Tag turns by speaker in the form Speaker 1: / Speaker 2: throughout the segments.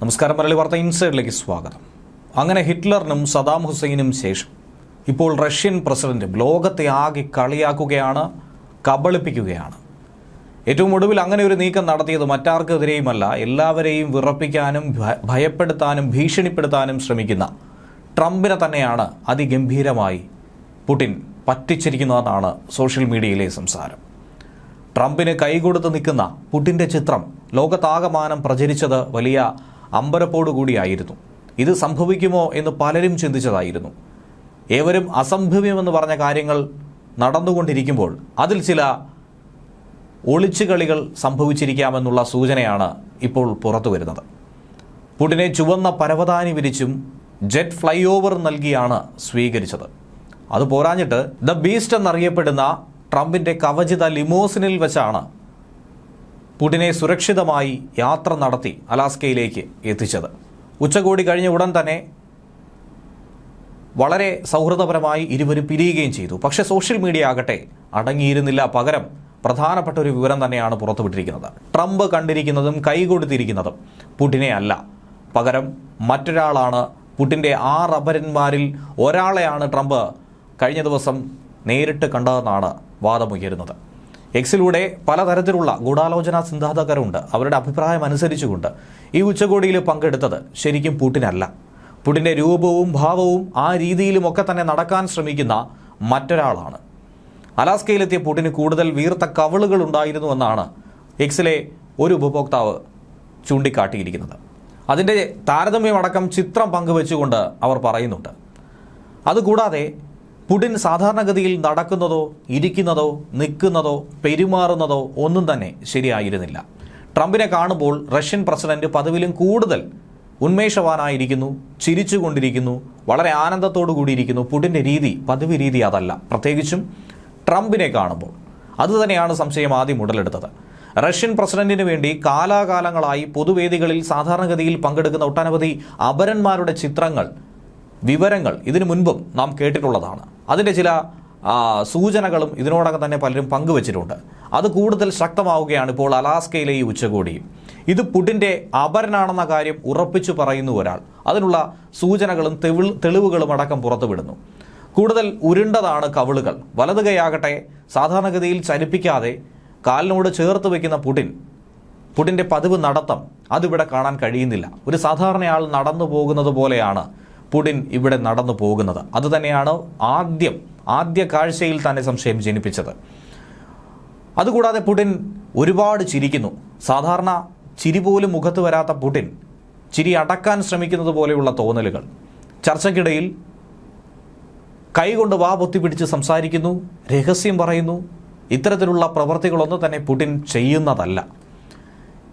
Speaker 1: നമസ്കാരം മലയാളി വാർത്ത ഇൻസൈഡിലേക്ക് സ്വാഗതം. അങ്ങനെ ഹിറ്റ്ലറിനും സദാം ഹുസൈനും ശേഷം ഇപ്പോൾ റഷ്യൻ പ്രസിഡന്റും ലോകത്തെ ആകെ കളിയാക്കുകയാണ് കബളിപ്പിക്കുകയാണ്. ഏറ്റവും ഒടുവിൽ അങ്ങനെ ഒരു നീക്കം നടത്തിയത് മറ്റാർക്കെതിരെയുമല്ല എല്ലാവരെയും വിറപ്പിക്കാനും ഭയപ്പെടുത്താനും ഭീഷണിപ്പെടുത്താനും ശ്രമിക്കുന്ന ട്രംപിനെ തന്നെയാണ് അതിഗംഭീരമായി പുടിൻ പറ്റിച്ചിരിക്കുന്നതെന്നാണ് സോഷ്യൽ മീഡിയയിലെ സംസാരം. ട്രംപിന് കൈകൊടുത്ത് നിൽക്കുന്ന പുടിന്റെ ചിത്രം ലോകത്താകമാനം പ്രചരിച്ചത് വലിയ അമ്പരപ്പോടുകൂടിയായിരുന്നു. ഇത് സംഭവിക്കുമോ എന്ന് പലരും ചിന്തിച്ചതായിരുന്നു. ഏവരും അസംഭവ്യമെന്ന് പറഞ്ഞ കാര്യങ്ങൾ നടന്നുകൊണ്ടിരിക്കുമ്പോൾ അതിൽ ചില ഒളിച്ചുകളികൾ സംഭവിച്ചിരിക്കാമെന്നുള്ള സൂചനയാണ് ഇപ്പോൾ പുറത്തു വരുന്നത്. പുടിനെ ചുവന്ന പരവതാനി വിരിച്ചും ജെറ്റ് ഫ്ലൈ ഓവർ നൽകിയാണ് സ്വീകരിച്ചത്. അത് പോരാഞ്ഞിട്ട് ദ ബീസ്റ്റ് എന്നറിയപ്പെടുന്ന ട്രംപിന്റെ കവചിത ലിമോസിനിൽ വെച്ചാണ് പുടിനെ സുരക്ഷിതമായി യാത്ര നടത്തി അലാസ്കയിലേക്ക് എത്തിച്ചത്. ഉച്ചകോടി കഴിഞ്ഞ ഉടൻ തന്നെ വളരെ സൗഹൃദപരമായി ഇരുവരും പിരിയുകയും ചെയ്തു. പക്ഷെ സോഷ്യൽ മീഡിയ ആകട്ടെ അടങ്ങിയിരുന്നില്ല. പകരം പ്രധാനപ്പെട്ട ഒരു വിവരം തന്നെയാണ് പുറത്തുവിട്ടിരിക്കുന്നത്. ട്രംപ് കണ്ടിരിക്കുന്നതും കൈകൊടുത്തിരിക്കുന്നതും പുടിനെ അല്ല. പകരം മറ്റൊരാളാണ് പുടിന്റെ ആ റബരന്മാരിൽ ഒരാളെയാണ് ട്രംപ് കഴിഞ്ഞ ദിവസം നേരിട്ട് കണ്ടതെന്നാണ് വാദമുയരുന്നത്. എക്സിലൂടെ പലതരത്തിലുള്ള ഗൂഢാലോചനാ സിദ്ധാന്തകരുണ്ട് അവരുടെ അഭിപ്രായം അനുസരിച്ചുകൊണ്ട് ഈ ഉച്ചകോടിയിൽ പങ്കെടുത്തത് ശരിക്കും പുടിനല്ല പുടിന്റെ രൂപവും ഭാവവും ആ രീതിയിലുമൊക്കെ തന്നെ നടക്കാൻ ശ്രമിക്കുന്ന മറ്റൊരാളാണ്. അലാസ്കയിലെത്തിയ പുടിന് കൂടുതൽ വീർത്ത കവളുകൾ ഉണ്ടായിരുന്നുവെന്നാണ് എക്സിലെ ഒരു ഉപഭോക്താവ് ചൂണ്ടിക്കാട്ടിയിരിക്കുന്നത്. അതിന്റെ താരതമ്യമടക്കം ചിത്രം പങ്കുവെച്ചുകൊണ്ട് അവർ പറയുന്നുണ്ട്. അതുകൂടാതെ പുടിൻ സാധാരണഗതിയിൽ നടക്കുന്നതോ ഇരിക്കുന്നതോ നിൽക്കുന്നതോ പെരുമാറുന്നതോ ഒന്നും തന്നെ ശരിയായിരുന്നില്ല. ട്രംപിനെ കാണുമ്പോൾ റഷ്യൻ പ്രസിഡന്റ് പതിവിലും കൂടുതൽ ഉന്മേഷവാനായിരിക്കുന്നു ചിരിച്ചുകൊണ്ടിരിക്കുന്നു വളരെ ആനന്ദത്തോടു കൂടിയിരിക്കുന്നു പുടിന്റെ രീതി പദവി രീതി അതല്ല. പ്രത്യേകിച്ചും ട്രംപിനെ കാണുമ്പോൾ. അതുതന്നെയാണ് സംശയം ആദ്യം ഉടലെടുത്തത്. റഷ്യൻ പ്രസിഡന്റിന് വേണ്ടി കാലാകാലങ്ങളായി പൊതുവേദികളിൽ സാധാരണഗതിയിൽ പങ്കെടുക്കുന്ന ഒട്ടനവധി അപരന്മാരുടെ ചിത്രങ്ങൾ വിവരങ്ങൾ ഇതിനു മുൻപും നാം കേട്ടിട്ടുള്ളതാണ്. അതിന്റെ ചില സൂചനകളും ഇതിനോടകം തന്നെ പലരും പങ്കുവച്ചിട്ടുണ്ട്. അത് കൂടുതൽ ശക്തമാവുകയാണ് ഇപ്പോൾ അലാസ്കയിലെ ഈ ഉച്ചകോടി. ഇത് പുടിന്റെ അപരനാണെന്ന കാര്യം ഉറപ്പിച്ചു പറയുന്നു ഒരാൾ. അതിനുള്ള സൂചനകളും തെവിൾ തെളിവുകളും അടക്കം പുറത്തുവിടുന്നു. കൂടുതൽ ഉരുണ്ടതാണ് കവിളുകൾ. വലത് കൈയാകട്ടെ സാധാരണഗതിയിൽ ചലിപ്പിക്കാതെ കാലിനോട് ചേർത്ത് വയ്ക്കുന്ന പുടിൻ പുടിന്റെ പതിവ് നടത്തം അതിവിടെ കാണാൻ കഴിയുന്നില്ല. ഒരു സാധാരണയാൾ നടന്നു പോകുന്നത് പോലെയാണ് പുടിൻ ഇവിടെ നടന്നു പോകുന്നത്. അതുതന്നെയാണ് ആദ്യം ആദ്യ കാഴ്ചയിൽ തന്നെ സംശയം ജനിപ്പിച്ചത്. അതുകൂടാതെ പുടിൻ ഒരുപാട് ചിരിക്കുന്നു. സാധാരണ ചിരി പോലും മുഖത്ത് വരാത്ത പുടിൻ ചിരി അടക്കാൻ ശ്രമിക്കുന്നത് പോലെയുള്ള തോന്നലുകൾ. ചർച്ചയ്ക്കിടയിൽ കൈകൊണ്ട് വാ പൊത്തിപ്പിടിച്ച് സംസാരിക്കുന്നു രഹസ്യം പറയുന്നു. ഇത്തരത്തിലുള്ള പ്രവൃത്തികളൊന്നും തന്നെ പുടിൻ ചെയ്യുന്നതല്ല.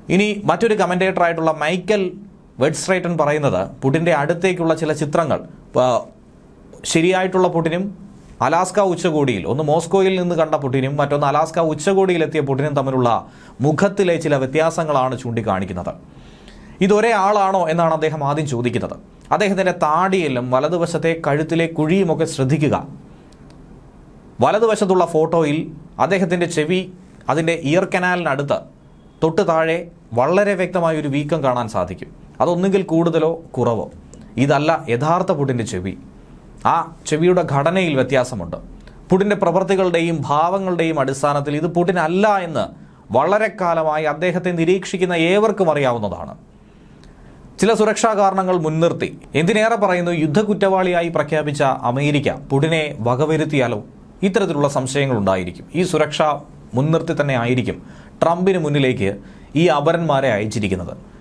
Speaker 1: ഇനി മറ്റൊരു കമന്റേറ്ററായിട്ടുള്ള മൈക്കൽ വെഡ്സ്ട്രൈറ്റൻ പറയുന്നത് പുടിന്റെ അടുത്തേക്കുള്ള ചില ചിത്രങ്ങൾ ശരിയായിട്ടുള്ള പുടിനും അലാസ്ക ഉച്ചകോടിയിൽ ഒന്ന് മോസ്കോയിൽ നിന്ന് കണ്ട പുടിനും മറ്റൊന്ന് അലാസ്ക ഉച്ചകോടിയിലെത്തിയ പുടിനും തമ്മിലുള്ള മുഖത്തിലെ ചില വ്യത്യാസങ്ങളാണ് ചൂണ്ടിക്കാണിക്കുന്നത്. ഇതൊരേ ആളാണോ എന്നാണ് അദ്ദേഹം ആദ്യം ചോദിക്കുന്നത്. അദ്ദേഹത്തിന്റെ താടിയിലും വലതുവശത്തെ കഴുത്തിലെ കുഴിയുമൊക്കെ ശ്രദ്ധിക്കുക. വലതുവശത്തുള്ള ഫോട്ടോയിൽ അദ്ദേഹത്തിന്റെ ചെവി അതിന്റെ ഇയർ കനാലിനടുത്ത് തൊട്ട് താഴെ വളരെ വ്യക്തമായ ഒരു വീക്കം കാണാൻ സാധിക്കും. അതൊന്നുകിൽ കൂടുതലോ കുറവോ. ഇതല്ല യഥാർത്ഥ പുടിന്റെ ചെവി. ആ ചെവിയുടെ ഘടനയിൽ വ്യത്യാസമുണ്ട്. പുടിന്റെ പ്രവൃത്തികളുടെയും ഭാവങ്ങളുടെയും അടിസ്ഥാനത്തിൽ ഇത് പുടിനല്ല എന്ന് വളരെ കാലമായി അദ്ദേഹത്തെ നിരീക്ഷിക്കുന്ന ഏവർക്കും അറിയാവുന്നതാണ്. ചില സുരക്ഷാ കാരണങ്ങൾ മുൻനിർത്തി. എന്തിനേറെ പറയുന്നു? യുദ്ധക്കുറ്റവാളിയായി പ്രഖ്യാപിച്ച അമേരിക്ക പുടിനെ വകവരുത്തിയാലോ? ഇത്തരത്തിലുള്ള സംശയങ്ങൾ ഉണ്ടായിരിക്കും. ഈ സുരക്ഷ മുൻനിർത്തി തന്നെ ആയിരിക്കും ട്രംപിന് മുന്നിലേക്ക് ഈ അപരന്മാരെ അയച്ചിരിക്കുന്നത്.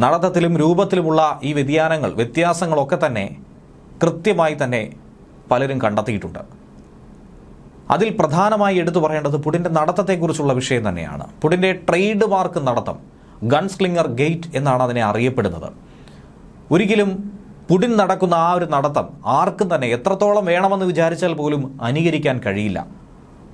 Speaker 1: നടത്തത്തിലും രൂപത്തിലുമുള്ള ഈ വ്യതിയാനങ്ങൾ വ്യത്യാസങ്ങളൊക്കെ തന്നെ കൃത്യമായി തന്നെ പലരും കണ്ടെത്തിയിട്ടുണ്ട്. അതിൽ പ്രധാനമായി എടുത്തു പറയേണ്ടത് പുടിന്റെ നടത്തത്തെക്കുറിച്ചുള്ള വിഷയം തന്നെയാണ്. പുടിന്റെ ട്രേഡ് മാർക്ക് നടത്തം ഗൺസ്ലിംഗർ ഗേറ്റ് എന്നാണ് അതിനെ അറിയപ്പെടുന്നത്. ഒരിക്കലും പുടിൻ നടക്കുന്ന ആ ഒരു നടത്തം ആർക്കും തന്നെ എത്രത്തോളം വേണമെന്ന് വിചാരിച്ചാൽ പോലും അനുകരിക്കാൻ കഴിയില്ല.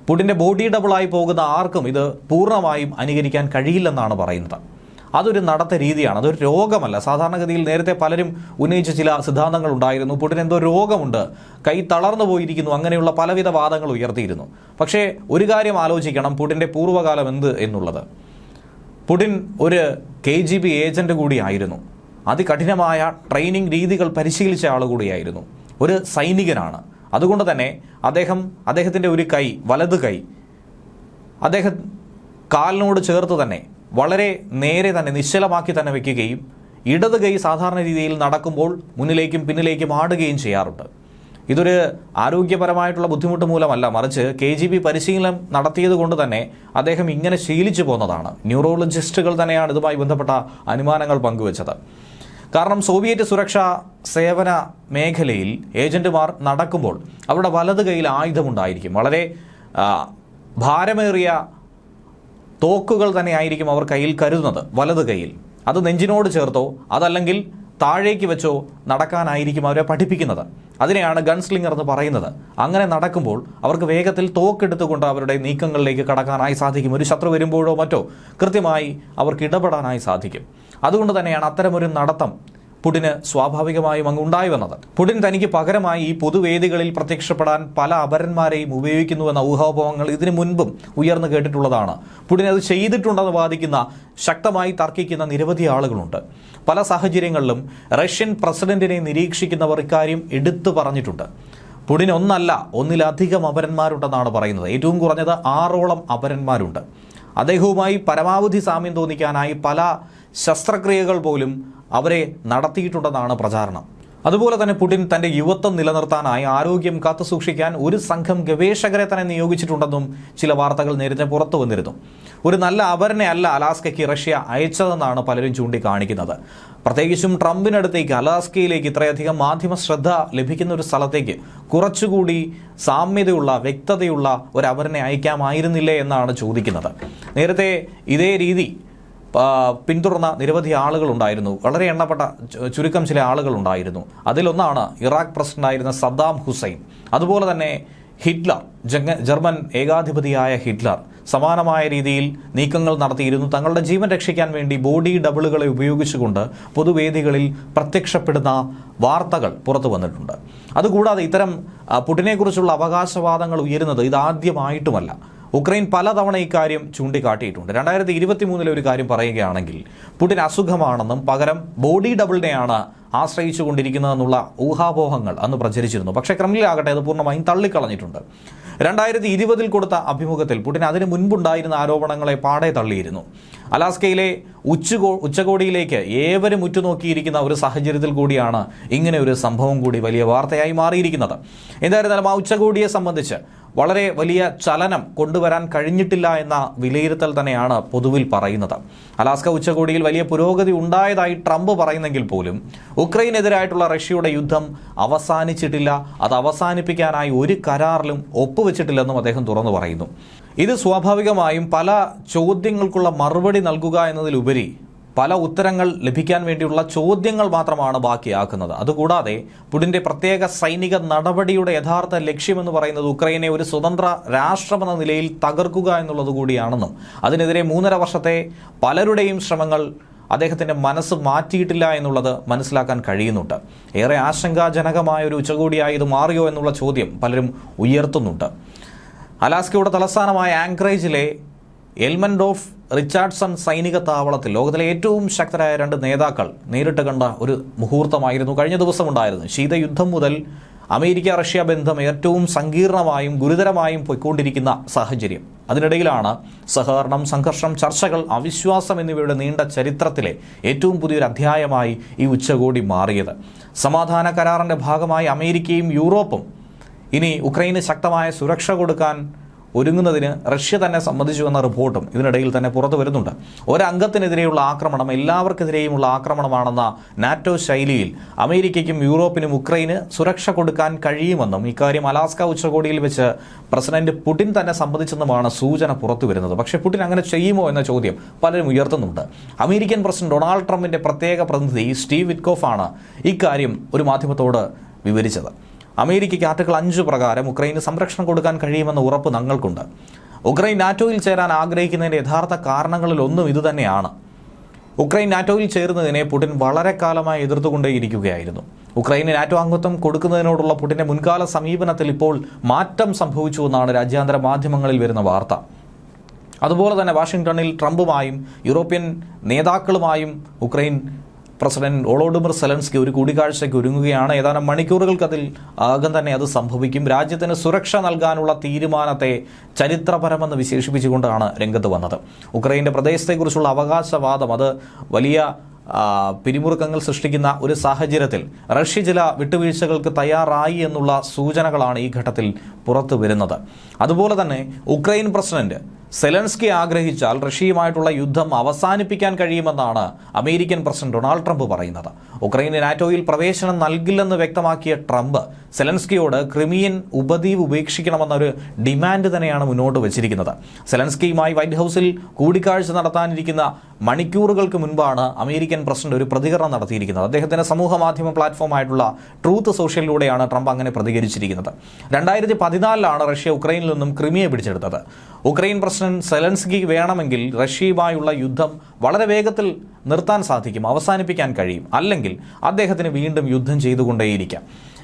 Speaker 1: പുടിന്റെ ബോഡി ഡബിളായി പോകുന്ന ആർക്കും ഇത് പൂർണമായും അനുകരിക്കാൻ കഴിയില്ലെന്നാണ് പറയുന്നത്. അതൊരു നടത്ത രീതിയാണ്. അതൊരു രോഗമല്ല. സാധാരണഗതിയിൽ നേരത്തെ പലരും ഉന്നയിച്ച ചില സിദ്ധാന്തങ്ങൾ ഉണ്ടായിരുന്നു. പുടിന് എന്തോ രോഗമുണ്ട്. കൈ തളർന്നു പോയിരിക്കുന്നു. അങ്ങനെയുള്ള പലവിധ വാദങ്ങൾ ഉയർത്തിയിരുന്നു. പക്ഷേ ഒരു കാര്യം ആലോചിക്കണം. പുടിന്റെ പൂർവകാലം എന്ത് എന്നുള്ളത്? പുടിൻ ഒരു കെ ജി ബി ഏജന്റ് കൂടിയായിരുന്നു. അതികഠിനമായ ട്രെയിനിങ് രീതികൾ പരിശീലിച്ച ആൾ കൂടിയായിരുന്നു. ഒരു സൈനികനാണ്. അതുകൊണ്ട് തന്നെ അദ്ദേഹം അദ്ദേഹത്തിന്റെ ഒരു കൈ വലത് കൈ അദ്ദേഹം കാലിനോട് ചേർത്ത് തന്നെ വളരെ നേരെ തന്നെ നിശ്ചലമാക്കി തന്നെ വയ്ക്കുകയും ഇടത് കൈ സാധാരണ രീതിയിൽ നടക്കുമ്പോൾ മുന്നിലേക്കും പിന്നിലേക്കും ആടുകയും ചെയ്യാറുണ്ട്. ഇതൊരു ആരോഗ്യപരമായിട്ടുള്ള ബുദ്ധിമുട്ട് മൂലമല്ല മറിച്ച് കെ ജി ബി പരിശീലനം നടത്തിയത് കൊണ്ട് തന്നെ അദ്ദേഹം ഇങ്ങനെ ശീലിച്ചു പോന്നതാണ്. ന്യൂറോളജിസ്റ്റുകൾ തന്നെയാണ് ഇതുമായി ബന്ധപ്പെട്ട അനുമാനങ്ങൾ പങ്കുവച്ചത്. കാരണം സോവിയറ്റ് സുരക്ഷാ സേവന മേഖലയിൽ ഏജന്റുമാർ നടക്കുമ്പോൾ അവരുടെ വലത് കൈയിൽ ആയുധമുണ്ടായിരിക്കും. വളരെ ഭാരമേറിയ തോക്കുകൾ തന്നെയായിരിക്കും അവർ കയ്യിൽ കരുതുന്നത്. വലത് കൈയിൽ അത് നെഞ്ചിനോട് ചേർത്തോ അതല്ലെങ്കിൽ താഴേക്ക് വെച്ചോ നടക്കാനായിരിക്കും അവരെ പഠിപ്പിക്കുന്നത്. അതിനെയാണ് ഗൺസ്ലിംഗർ എന്ന് പറയുന്നത്. അങ്ങനെ നടക്കുമ്പോൾ അവർക്ക് വേഗത്തിൽ തോക്കെടുത്തുകൊണ്ട് അവരുടെ നീക്കങ്ങളിലേക്ക് കടക്കാനായി സാധിക്കും. ഒരു ശത്രു വരുമ്പോഴോ മറ്റോ കൃത്യമായി അവർക്ക് ഇടപെടാനായി സാധിക്കും. അതുകൊണ്ട് തന്നെയാണ് അത്തരമൊരു നടത്തം പുടിന് സ്വാഭാവികമായും അങ്ങ് ഉണ്ടായി വന്നത്. പുടിൻ തനിക്ക് പകരമായി ഈ പൊതുവേദികളിൽ പ്രത്യക്ഷപ്പെടാൻ പല അപരന്മാരെയും ഉപയോഗിക്കുന്നുവെന്ന ഊഹാപോഹങ്ങൾ ഇതിനു മുൻപും ഉയർന്നു കേട്ടിട്ടുള്ളതാണ്. പുടിൻ അത് ചെയ്തിട്ടുണ്ടെന്ന് വാദിക്കുന്ന ശക്തമായി തർക്കിക്കുന്ന നിരവധി ആളുകളുണ്ട്. പല സാഹചര്യങ്ങളിലും റഷ്യൻ പ്രസിഡന്റിനെ നിരീക്ഷിക്കുന്നവർ ഇക്കാര്യം എടുത്തു പറഞ്ഞിട്ടുണ്ട്. പുടിൻ ഒന്നല്ല ഒന്നിലധികം അപരന്മാരുണ്ടെന്നാണ് പറയുന്നത്. ഏറ്റവും കുറഞ്ഞത് ആറോളം അപരന്മാരുണ്ട്. അദ്ദേഹവുമായി പരമാവധി സാമ്യം തോന്നിക്കാനായി പല ശസ്ത്രക്രിയകൾ പോലും അവരെ നടത്തിയിട്ടുണ്ടെന്നാണ് പ്രചാരണം. അതുപോലെ തന്നെ പുടിൻ തന്റെ യുവത്വം നിലനിർത്താനായി ആരോഗ്യം കാത്തുസൂക്ഷിക്കാൻ ഒരു സംഘം ഗവേഷകരെ തന്നെ നിയോഗിച്ചിട്ടുണ്ടെന്നും ചില വാർത്തകൾ നേരത്തെ പുറത്തു വന്നിരുന്നു. ഒരു നല്ല അപരനെ അല്ല അലാസ്കയ്ക്ക് റഷ്യ അയച്ചതെന്നാണ് പലരും ചൂണ്ടിക്കാണിക്കുന്നത്. പ്രത്യേകിച്ചും ട്രംപിനടുത്തേക്ക് അലാസ്കയിലേക്ക് ഇത്രയധികം മാധ്യമ ശ്രദ്ധ ലഭിക്കുന്ന ഒരു സ്ഥലത്തേക്ക് കുറച്ചുകൂടി സാമ്യതയുള്ള വ്യക്തതയുള്ള ഒരു അപരനെ അയക്കാമായിരുന്നില്ലേ എന്നാണ് ചോദിക്കുന്നത്. നേരത്തെ ഇതേ രീതി പിന്തുടർന്ന നിരവധി ആളുകളുണ്ടായിരുന്നു. വളരെ എണ്ണപ്പെട്ട ചുരുക്കം ചില ആളുകളുണ്ടായിരുന്നു. അതിലൊന്നാണ് ഇറാഖ് പ്രസിഡന്റായിരുന്ന സദ്ദാം ഹുസൈൻ. അതുപോലെ തന്നെ ഹിറ്റ്ലർ ജർമ്മൻ ഏകാധിപതിയായ ഹിറ്റ്ലർ സമാനമായ രീതിയിൽ നീക്കങ്ങൾ നടത്തിയിരുന്നു. തങ്ങളുടെ ജീവൻ രക്ഷിക്കാൻ വേണ്ടി ബോഡി ഡബിളുകളെ ഉപയോഗിച്ചുകൊണ്ട് പൊതുവേദികളിൽ പ്രത്യക്ഷപ്പെടുന്ന വാർത്തകൾ പുറത്തു വന്നിട്ടുണ്ട്. അതുകൂടാതെ ഇത്തരം പുടിനെക്കുറിച്ചുള്ള അവകാശവാദങ്ങൾ ഉയരുന്നത് ഇതാദ്യമായിട്ടുമല്ല. ഉക്രൈൻ പലതവണ ഇക്കാര്യം ചൂണ്ടിക്കാട്ടിയിട്ടുണ്ട്. രണ്ടായിരത്തി ഇരുപത്തി മൂന്നിലെ ഒരു കാര്യം പറയുകയാണെങ്കിൽ പുടിൻ അസുഖമാണെന്നും പകരം ബോഡി ഡബിളിനെയാണ് ആശ്രയിച്ചു കൊണ്ടിരിക്കുന്നതെന്നുള്ള ഊഹാപോഹങ്ങൾ അന്ന് പ്രചരിച്ചിരുന്നു. പക്ഷേ ക്രമിലാകട്ടെ അത് പൂർണമായും തള്ളിക്കളഞ്ഞിട്ടുണ്ട്. രണ്ടായിരത്തി ഇരുപതിൽ കൊടുത്ത അഭിമുഖത്തിൽ പുടിൻ അതിന് മുൻപുണ്ടായിരുന്ന ആരോപണങ്ങളെ പാടെ തള്ളിയിരുന്നു. അലാസ്കയിലെ ഉച്ചകോ ഉച്ചകോടിയിലേക്ക് ഏവരും ഉറ്റുനോക്കിയിരിക്കുന്ന ഒരു സാഹചര്യത്തിൽ കൂടിയാണ് ഇങ്ങനെ ഒരു സംഭവം കൂടി വലിയ വാർത്തയായി മാറിയിരിക്കുന്നത്. എന്തായിരുന്നാലും ആ ഉച്ചകോടിയെ സംബന്ധിച്ച് വളരെ വലിയ ചലനം കൊണ്ടുവരാൻ കഴിഞ്ഞിട്ടില്ല എന്ന വിലയിരുത്തൽ തന്നെയാണ് പൊതുവിൽ പറയുന്നത്. അലാസ്ക ഉച്ചകോടിയിൽ വലിയ പുരോഗതി ഉണ്ടായതായി ട്രംപ് പറയുന്നെങ്കിൽ പോലും ഉക്രൈനെതിരായിട്ടുള്ള റഷ്യയുടെ യുദ്ധം അവസാനിച്ചിട്ടില്ല. അത് അവസാനിപ്പിക്കാനായി ഒരു കരാറിലും ഒപ്പുവെച്ചിട്ടില്ലെന്നും അദ്ദേഹം തുറന്നു പറയുന്നു. ഇത് സ്വാഭാവികമായും പല ചോദ്യങ്ങൾക്കുള്ള മറുപടി നൽകുക എന്നതിലുപരി പല ഉത്തരങ്ങൾ ലഭിക്കാൻ വേണ്ടിയുള്ള ചോദ്യങ്ങൾ മാത്രമാണ് ബാക്കിയാക്കുന്നത്. അതുകൂടാതെ പുടിന്റെ പ്രത്യേക സൈനിക നടപടിയുടെ യഥാർത്ഥ ലക്ഷ്യമെന്ന് പറയുന്നത് ഉക്രൈനെ ഒരു സ്വതന്ത്ര രാഷ്ട്രമെന്ന നിലയിൽ തകർക്കുക എന്നുള്ളത് കൂടിയാണെന്നും അതിനെതിരെ മൂന്നര വർഷത്തെ പലരുടെയും ശ്രമങ്ങൾ അദ്ദേഹത്തിന്റെ മനസ്സ് മാറ്റിയിട്ടില്ല എന്നുള്ളത് മനസ്സിലാക്കാൻ കഴിയുന്നുണ്ട്. ഏറെ ആശങ്കാജനകമായ ഒരു ഉച്ചകോടിയായി ഇത് മാറിയോ എന്നുള്ള ചോദ്യം പലരും ഉയർത്തുന്നുണ്ട്. അലാസ്കയുടെ തലസ്ഥാനമായ ആങ്ക്രേജിലെ എൽമൻഡോഫ് റിച്ചാർഡ്സൺ സൈനിക താവളത്തിൽ ലോകത്തിലെ ഏറ്റവും ശക്തരായ രണ്ട് നേതാക്കൾ നേരിട്ട് കണ്ട ഒരു മുഹൂർത്തമായിരുന്നു. കഴിഞ്ഞ ദിവസം ഉണ്ടായിരുന്നു ശീതയുദ്ധം മുതൽ അമേരിക്ക റഷ്യ ബന്ധം ഏറ്റവും സങ്കീർണമായും ഗുരുതരമായും പോയിക്കൊണ്ടിരിക്കുന്ന സാഹചര്യം. അതിനിടയിലാണ് സഹകരണം സംഘർഷം ചർച്ചകൾ അവിശ്വാസം എന്നിവയുടെ നീണ്ട ചരിത്രത്തിലെ ഏറ്റവും പുതിയൊരു അധ്യായമായി ഈ ഉച്ചകോടി മാറിയത്. സമാധാന കരാറിന്റെ ഭാഗമായി അമേരിക്കയും യൂറോപ്പും ഇനി ഉക്രൈന് ശക്തമായ സുരക്ഷ കൊടുക്കാൻ ഒരുങ്ങുന്നതിന് റഷ്യ തന്നെ സമ്മതിച്ചുവെന്ന റിപ്പോർട്ടും ഇതിനിടയിൽ തന്നെ പുറത്തു വരുന്നുണ്ട്. ഒരംഗത്തിനെതിരെയുള്ള ആക്രമണം എല്ലാവർക്കെതിരെയുമുള്ള ആക്രമണമാണെന്ന നാറ്റോ ശൈലിയിൽ അമേരിക്കയ്ക്കും യൂറോപ്പിനും ഉക്രൈന് സുരക്ഷ കൊടുക്കാൻ കഴിയുമെന്നും ഇക്കാര്യം അലാസ്ക ഉച്ചകോടിയിൽ വെച്ച് പ്രസിഡന്റ് പുടിൻ തന്നെ സമ്മതിച്ചെന്നുമാണ് സൂചന പുറത്തു വരുന്നത്. പക്ഷേ പുടിൻ അങ്ങനെ ചെയ്യുമോ എന്ന ചോദ്യം പലരും ഉയർത്തുന്നുണ്ട്. അമേരിക്കൻ പ്രസിഡന്റ് ഡൊണാൾഡ് ട്രംപിന്റെ പ്രത്യേക പ്രതിനിധി സ്റ്റീവ് വിറ്റ്കോഫാണ് ഇക്കാര്യം ഒരു മാധ്യമത്തോട് വിവരിച്ചത്. അമേരിക്കയ്ക്ക് ആർട്ടിക്കിൾ അഞ്ച് പ്രകാരം ഉക്രൈന് സംരക്ഷണം കൊടുക്കാൻ കഴിയുമെന്ന ഉറപ്പ് ഞങ്ങൾക്കുണ്ട് ഉക്രൈൻ നാറ്റോയിൽ ചേരാൻ ആഗ്രഹിക്കുന്നതിന്റെ യഥാർത്ഥ കാരണങ്ങളിൽ ഒന്നും ഇതുതന്നെയാണ് ഉക്രൈൻ നാറ്റോയിൽ ചേരുന്നതിനെ പുടിൻ വളരെ കാലമായി എതിർത്തുകൊണ്ടേയിരിക്കുകയായിരുന്നു. ഉക്രൈന് നാറ്റോ അംഗത്വം കൊടുക്കുന്നതിനോടുള്ള പുടിന്റെ മുൻകാല സമീപനത്തിൽ ഇപ്പോൾ മാറ്റം സംഭവിച്ചുവെന്നാണ് രാജ്യാന്തര മാധ്യമങ്ങളിൽ വരുന്ന വാർത്ത. അതുപോലെ തന്നെ വാഷിംഗ്ടണിൽ ട്രംപുമായും യൂറോപ്യൻ നേതാക്കളുമായും ഉക്രൈൻ പ്രസിഡന്റ് ഒളോഡിമിർ സെലൻസ്കി ഒരു കൂടിക്കാഴ്ചയ്ക്ക് ഒരുങ്ങുകയാണ്. ഏതാനും മണിക്കൂറുകൾക്കതിൽ ആകം തന്നെ അത് സംഭവിക്കും. രാജ്യത്തിന് സുരക്ഷ നൽകാനുള്ള തീരുമാനത്തെ ചരിത്രപരമെന്ന് വിശേഷിപ്പിച്ചുകൊണ്ടാണ് രംഗത്ത് വന്നത്. ഉക്രൈന്റെ പ്രദേശത്തെക്കുറിച്ചുള്ള അവകാശവാദം അത് വലിയ പിരിമുറുക്കങ്ങൾ സൃഷ്ടിക്കുന്ന ഒരു സാഹചര്യത്തിൽ റഷ്യ ചില വിട്ടുവീഴ്ചകൾക്ക് തയ്യാറായി എന്നുള്ള സൂചനകളാണ് ഈ ഘട്ടത്തിൽ പുറത്തു വരുന്നത് അതുപോലെ തന്നെ ഉക്രൈൻ പ്രസിഡന്റ് സെലൻസ്കി ആഗ്രഹിച്ചാൽ റഷ്യയുമായിട്ടുള്ള യുദ്ധം അവസാനിപ്പിക്കാൻ കഴിയുമെന്നാണ് അമേരിക്കൻ പ്രസിഡന്റ് ഡൊണാൾഡ് ട്രംപ് പറയുന്നത്. ഉക്രൈന് നാറ്റോയിൽ പ്രവേശനം നൽകില്ലെന്ന് വ്യക്തമാക്കിയ ട്രംപ് സെലൻസ്കിയോട് ക്രിമിയൻ ഉപദ്വീപ് ഉപേക്ഷിക്കണമെന്നൊരു ഡിമാൻഡ് തന്നെയാണ് മുന്നോട്ട് വച്ചിരിക്കുന്നത്. സെലൻസ്കിയുമായി വൈറ്റ് ഹൗസിൽ കൂടിക്കാഴ്ച നടത്താനിരിക്കുന്ന മണിക്കൂറുകൾക്ക് മുൻപാണ് അമേരിക്കൻ പ്രസിഡന്റ് ഒരു പ്രതികരണം നടത്തിയിരിക്കുന്നത്. അദ്ദേഹത്തിന്റെ സമൂഹ മാധ്യമ പ്ലാറ്റ്ഫോമായിട്ടുള്ള ട്രൂത്ത് സോഷ്യലിലൂടെയാണ് ട്രംപ് അങ്ങനെ പ്രതികരിച്ചിരിക്കുന്നത്. രണ്ടായിരത്തി പതിനാലിലാണ് റഷ്യ ഉക്രൈനിൽ നിന്നും ക്രിമിയെ പിടിച്ചെടുത്തത്. ഉക്രൈൻ പ്രസിഡന്റ് സെലൻസ്കി വേണമെങ്കിൽ റഷ്യയുമായുള്ള യുദ്ധം വളരെ വേഗത്തിൽ നിർത്താൻ സാധിക്കും അവസാനിപ്പിക്കാൻ കഴിയും. അല്ലെങ്കിൽ അദ്ദേഹത്തിന് വീണ്ടും യുദ്ധം ചെയ്തുകൊണ്ടേയിരിക്കാം.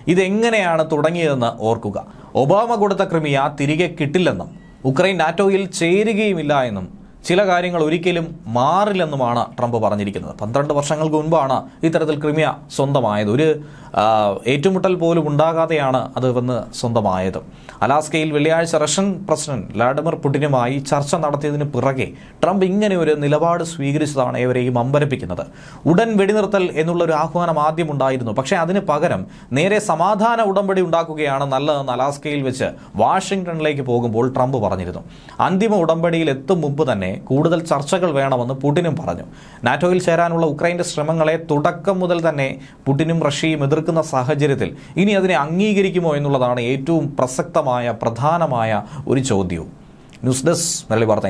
Speaker 1: ഇതെങ്ങനെയാണ് തുടങ്ങിയതെന്ന് ഓർക്കുക. ഒബാമ കൊടുത്ത ക്രിമിയ തിരികെ കിട്ടില്ലെന്നും ഉക്രൈൻ നാറ്റോയിൽ ചേരുകയുമില്ല എന്നും ചില കാര്യങ്ങൾ ഒരിക്കലും മാറില്ലെന്നുമാണ് ട്രംപ് പറഞ്ഞിരിക്കുന്നത്. പന്ത്രണ്ട് വർഷങ്ങൾക്ക് മുൻപാണ് ഇത്തരത്തിൽ ക്രിമിയ സ്വന്തമായത്. ഒരു ഏറ്റുമുട്ടൽ പോലും ഉണ്ടാകാതെയാണ് അത് വന്ന് സ്വന്തമായത്. അലാസ്കയിൽ വെള്ളിയാഴ്ച റഷ്യൻ പ്രസിഡന്റ് വ്ളാഡിമിർ പുടിനുമായി ചർച്ച നടത്തിയതിന് പിറകെ ട്രംപ് ഇങ്ങനെ ഒരു നിലപാട് സ്വീകരിച്ചതാണ് ഏവരെയും അമ്പരപ്പിക്കുന്നത്. ഉടൻ വെടിനിർത്തൽ എന്നുള്ളൊരു ആഹ്വാനം ആദ്യം ഉണ്ടായിരുന്നു. പക്ഷേ അതിന് പകരം നേരെ സമാധാന ഉടമ്പടി ഉണ്ടാക്കുകയാണ് നല്ലതെന്ന് അലാസ്കയിൽ വെച്ച് വാഷിംഗ്ടണിലേക്ക് പോകുമ്പോൾ ട്രംപ് പറഞ്ഞിരുന്നു. അന്തിമ ഉടമ്പടിയിൽ എത്തും മുമ്പ് തന്നെ കൂടുതൽ ചർച്ചകൾ വേണമെന്ന് പുടിനും പറഞ്ഞു. നാറ്റോയിൽ ചേരാനുള്ള ഉക്രൈന്റെ ശ്രമങ്ങളെ തുടക്കം മുതൽ തന്നെ പുടിനും റഷ്യയും എതിർക്കുന്ന സാഹചര്യത്തിൽ ഇനി അതിനെ അംഗീകരിക്കുമോ എന്നുള്ളതാണ് ഏറ്റവും പ്രസക്തമായ പ്രധാനമായ ഒരു ചോദ്യവും. ന്യൂസ് ഡെസ്ക് മലയാളി വാർത്ത